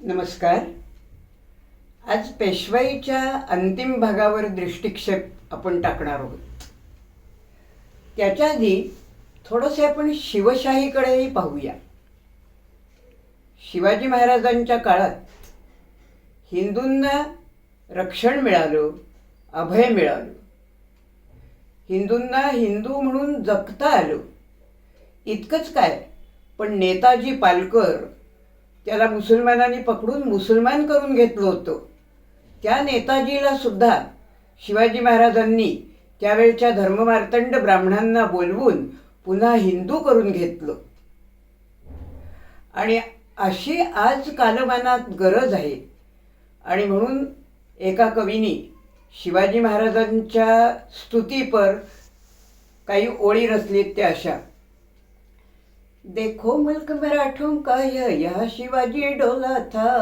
नमस्कार. आज पेशवाईच्या अंतिम भागावर दृष्टिक्षेप आपण टाकणार आहोत. त्याच्या आधी थोडंसे आपण शिवशाहीकडेही पाहूया. शिवाजी महाराजांच्या काळात हिंदूंना रक्षण मिळालं अभय मिळालं. हिंदूंना हिंदू म्हणून जगता आलं. इतकंच काय पण नेताजी पालकर त्याला मुसलमानांनी पकडून मुसलमान करून घेतलं होतं. त्या नेताजीला सुद्धा शिवाजी महाराजांनी त्यावेळच्या धर्ममार्तंड ब्राह्मणांना बोलवून पुन्हा हिंदू करून घेतलं. आणि अशी आज कालमानात गरज आहे. आणि म्हणून एका कवीनी शिवाजी महाराजांच्या स्तुतीपर काही ओळी रचलीत त्या अशा. देखो मुल्क मराठों का यह यह शिवाजी डोला था।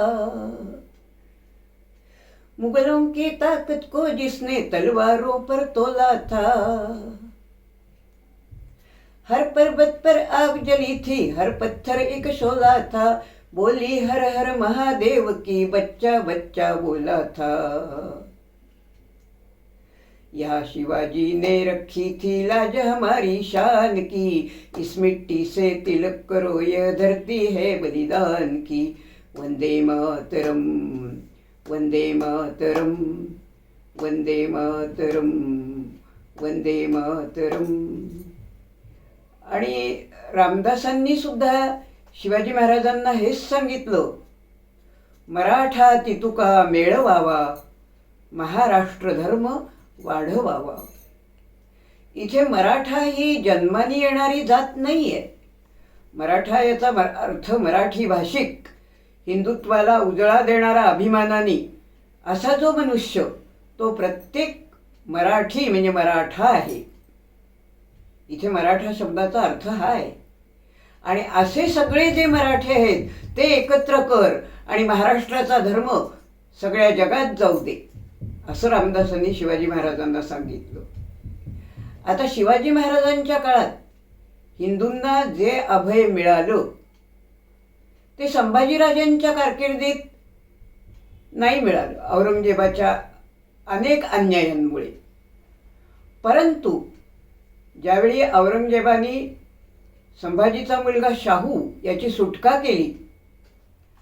मुगलों की ताकत को जिसने तलवारों पर तोला था। हर पर्वत पर आग जली थी हर पत्थर एक शोला था। बोली हर हर महादेव की बच्चा बच्चा बोला था। यहाँ शिवाजी ने रखी थी लाज हमारी शान की। इस मिट्टी से तिलक करो यह धरती है बलिदान की। वंदे मातरम वंदे मातरम वंदे मातरम वंदे मातरम। आणि रामदासांनी सुद्धा शिवाजी महाराजांना हेच सांगितलं मराठा तितुका मेळवावा महाराष्ट्र धर्म वाढवावा. इथे मराठा ही जन्मानी येणारी जात नाही आहे मराठा याचा अर्थ मराठी भाषिक हिंदुत्वाला उजळा देणारा अभिमानानी असा जो मनुष्य तो प्रत्येक मराठी म्हणजे मराठा आहे. इथे मराठा शब्दाचा अर्थ हा आहे. आणि असे सगळे जे मराठी आहेत ते एकत्र कर आणि महाराष्ट्राचा धर्म सगळ्या जगात जाऊ दे. असं रामदासांनी शिवाजी महाराजांना सांगितलं. आता शिवाजी महाराजांच्या काळात हिंदूंना जे अभय मिळालं ते संभाजीराजांच्या कारकिर्दीत नाही मिळालं औरंगजेबाच्या अनेक अन्यायांमुळे. परंतु ज्यावेळी औरंगजेबाने संभाजीचा मुलगा शाहू याची सुटका केली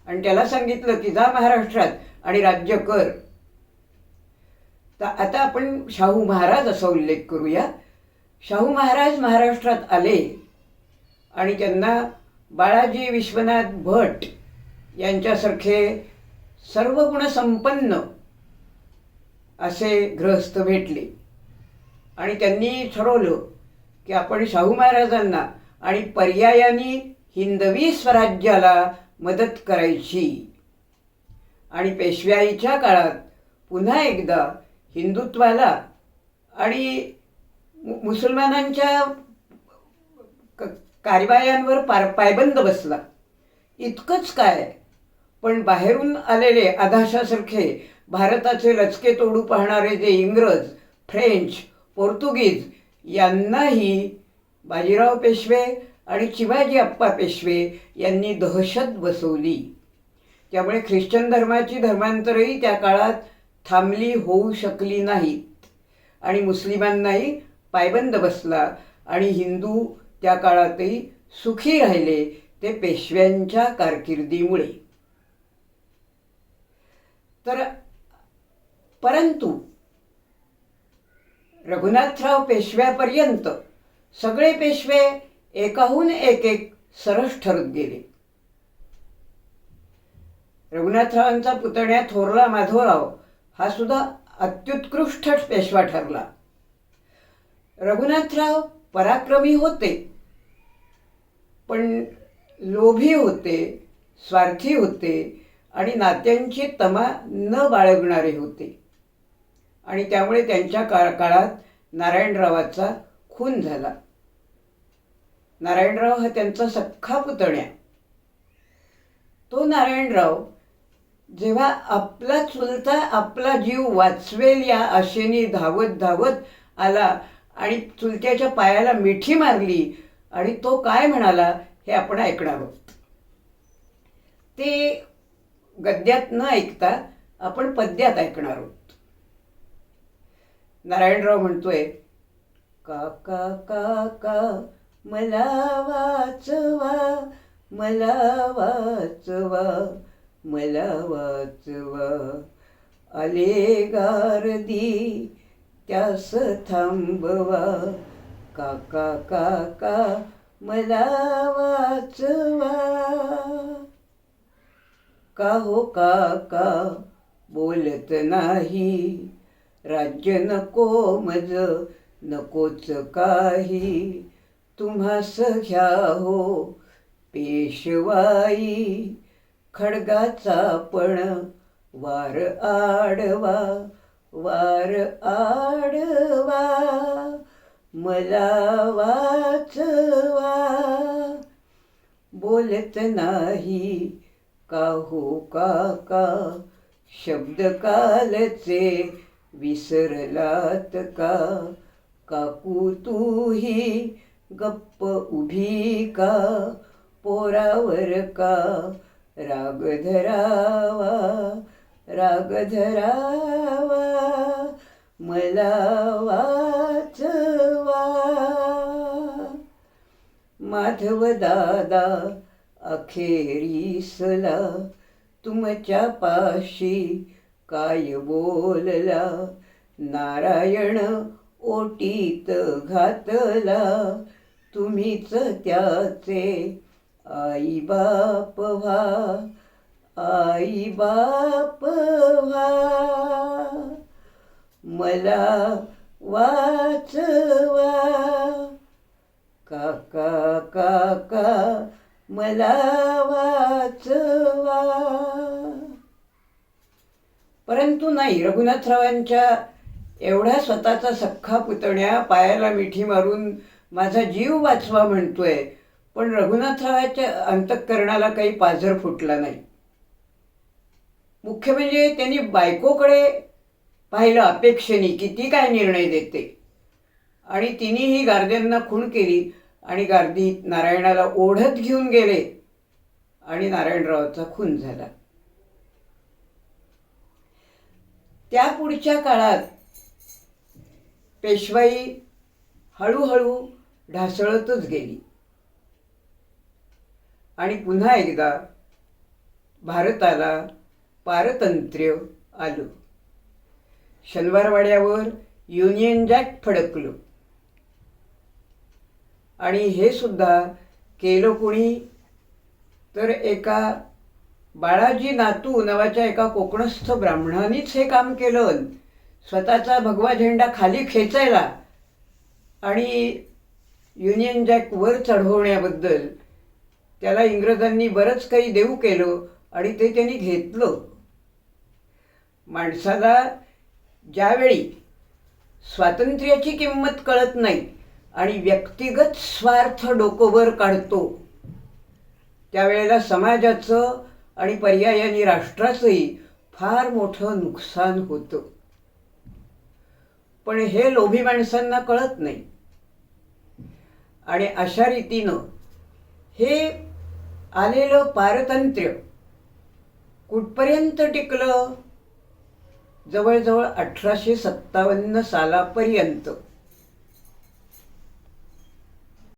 आणि त्याला सांगितलं की जा महाराष्ट्रात आणि राज्य कर. तर आता आपण शाहू महाराज असा उल्लेख करूया. शाहू महाराज महाराष्ट्रात आले आणि त्यांना बाळाजी विश्वनाथ भट यांच्यासारखे सर्व गुणसंपन्न असे गृहस्थ भेटले. आणि त्यांनी ठरवलं की आपण शाहू महाराजांना आणि पर्यायाने हिंदवी स्वराज्याला मदत करायची. आणि पेशव्याईच्या काळात पुन्हा एकदा हिंदुत्वाला आणि मु- मुसलमानांच्या क- कारवायांवर पार पायबंद बसला. इतकंच काय? पण बाहेरून आलेले अधाशासारखे भारताचे लचके तोडू पाहणारे जे इंग्रज फ्रेंच पोर्तुगीज यांनाही बाजीराव पेशवे आणि शिवाजी अप्पा पेशवे यांनी दहशत बसवली. त्यामुळे ख्रिश्चन धर्माची धर्मांतरही त्या काळात थांबली होऊ शकली नाहीत. आणि मुस्लिमांनाही पायबंद बसला. आणि हिंदू त्या काळातही सुखी राहिले ते पेशव्यांच्या कारकिर्दीमुळे. तर परंतु रघुनाथराव पेशव्यापर्यंत सगळे पेशवे एकाहून एक एक सरस ठरत गेले. रघुनाथरावांचा पुतण्या थोरला माधवराव हा सुद्धा अत्युत्कृष्ट पेशवा ठरला. रघुनाथराव पराक्रमी होते. पण लोभी होते स्वार्थी होते आणि नात्यांची तमा न बाळगणारे होते. आणि त्यामुळे त्यांच्या का काळात नारायणरावाचा खून झाला. नारायणराव हा त्यांचा सख्खा पुतण्या. तो नारायणराव जेव्हा आपला चुलता आपला जीव वाचवेल या आशेने धावत धावत आला आणि चुलत्याच्या पायाला मिठी मारली आणि तो काय म्हणाला हे आपण ऐकणार. आहोत ते गद्यात न ऐकता आपण पद्यात ऐकणार आहोत. नारायणराव म्हणतोय काका काका मला वाचवा मला वाचवा मला वाचवा आले गारदी त्यास थांबवा. काका काका मला वाचवा. का हो काका बोलत नाही. राज्य नको मज नकोच काही. तुम्हास घ्या हो पेशवाई. खडगाचा पण वार आडवा वार आडवा. मला वाचवा. बोलत नाही का हो काका शब्द कालचे विसरलात का? काकू तूही गप्प उभी का? पोरावर का राग धरावा राग धरावा मला वाचवा. माधव दादा अखेरीसला तुमच्या पाशी काय बोलला? नारायण ओटीत घातला तुम्हीच त्याचे आई बाप व्हा आई बाप व्हा. मला वाचवा. काका काका मला वाचवा. परंतु नाही रघुनाथरावांच्या एवढ्या स्वतःचा सख्खा पुतण्या पायाला मिठी मारून माझा जीव वाचवा म्हणतोय. पण रघुनाथाच्या अंतःकरणाला काही पाझर फुटला नाही. मुख्य म्हणजे त्यांनी बायकोकडे पाहिलं अपेक्षेने की ती काय निर्णय देते. आणि तिनेही गार्द्यांना खूण केली आणि गार्दी नारायणाला ओढत घेऊन गेले आणि नारायणरावचा खून झाला. त्या पुढच्या काळात पेशवाई हळूहळू ढासळतच गेली. आणि पुन्हा एकदा भारताला पारतंत्र्य आलं. शनिवारवाड्यावर युनियन जॅक फडकलं. आणि हे सुद्धा केलं कोणी? तर एका बाळाजी नातू नावाच्या एका कोकणस्थ ब्राह्मणानेच हे काम केलं. स्वतःचा भगवा झेंडा खाली खेचायला आणि युनियन जॅक वर चढवण्याबद्दल त्याला इंग्रजांनी बरंच काही देऊ केलं आणि ते त्यांनी घेतलं. माणसाला ज्यावेळी स्वातंत्र्याची किंमत कळत नाही आणि व्यक्तिगत स्वार्थ डोकोवर काढतो त्यावेळेला समाजाचं आणि पर्यायाने राष्ट्राचंही फार मोठं नुकसान होतं. पण हे लोभी माणसांना कळत नाही. आणि अशा रीतीनं हे आलेलं पारतंत्र्य कुठपर्यंत टिकलं? जवळजवळ अठराशे सत्तावन्न सालापर्यंत.